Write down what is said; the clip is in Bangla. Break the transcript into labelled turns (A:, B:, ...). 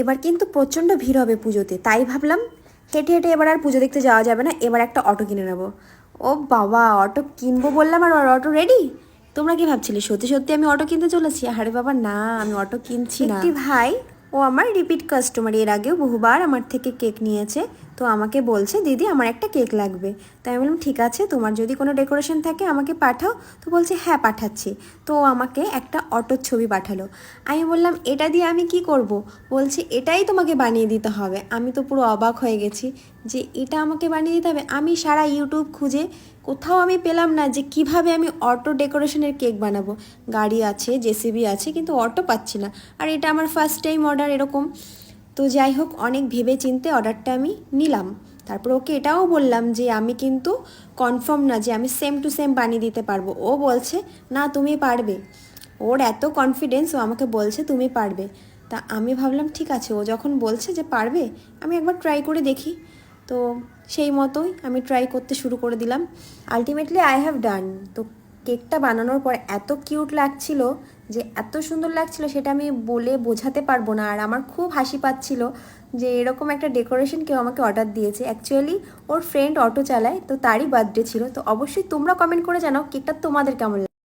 A: এবার কিন্তু প্রচণ্ড ভিড় হবে পুজোতে, তাই ভাবলাম হেঁটে হেঁটে এবার আর পুজো দেখতে যাওয়া যাবে না, এবার একটা অটো কিনে নেব। ও বাবা, অটো কিনবো বললাম আর অটো রেডি তোমরা কি ভাবছিলে? সত্যি সত্যি আমি অটো কিনতে চলেছি? আরে বাবা, না, আমি অটো কিনছি না। একটি ভাই, ও আমার রিপিট কাস্টমার এর আগেও বহুবার আমার থেকে কেক নিয়েছে। তো আমাকে বলছে, দিদি, আমার একটা কেক লাগবে। তাই আমি বললাম, ঠিক আছে, তোমার যদি কোনো ডেকোরেশন থাকে, আমাকে পাঠাও। তো বলছে হ্যাঁ পাঠাচ্ছি। তো আমাকে একটা অটোর ছবি পাঠালো। আমি বললাম, এটা দিয়ে আমি কি করব? বলছে, এটাই তোমাকে বানিয়ে দিতে হবে। আমি তো পুরো অবাক হয়ে গেছি যে এটা আমাকে বানিয়ে দিতে হবে। আমি সারা ইউটিউব খুঁজে কোথাও আমি পেলাম না যে কীভাবে আমি অটো ডেকোরেশনের কেক বানাবো। গাড়ি আছে জেসিবি আছে, কিন্তু অটো পাচ্ছি না। আর এটা আমার ফার্স্ট টাইম অর্ডার এরকম। তো যাই হোক, অনেক ভেবে চিনতে অর্ডারটা আমি নিলাম। তারপর ওকে এটাও বললাম যে, আমি কিন্তু কনফার্ম না যে, আমি সেম টু সেম বানিয়ে দিতে পারব। ও বলছে, না, তুমি পারবে। ওর এত কনফিডেন্স ও আমাকে বলছে, তুমি পারবে। তা আমি ভাবলাম, ঠিক আছে। ও যখন বলছে যে, পারবে, আমি একবার ট্রাই করে দেখি। তো সেই মতোই আমি ট্রাই করতে শুরু করে দিলাম। আলটিমেটলি আই হ্যাভ ডান তো কেকটা বানানোর পর এত কিউট লাগছিল যে এত সুন্দর লাগছিল সেটা আমি বলে বোঝাতে পারব না। আর আমার খুব হাসি পাচ্ছিল যে এরকম একটা ডেকোরেশন কেউ আমাকে অর্ডার দিয়েছে। অ্যাকচুয়ালি ওর ফ্রেন্ড অটো চালায়, তো তারই বার্থডে ছিল। তো অবশ্যই তোমরা কমেন্ট করে জানাও কেকটা তোমাদের কেমন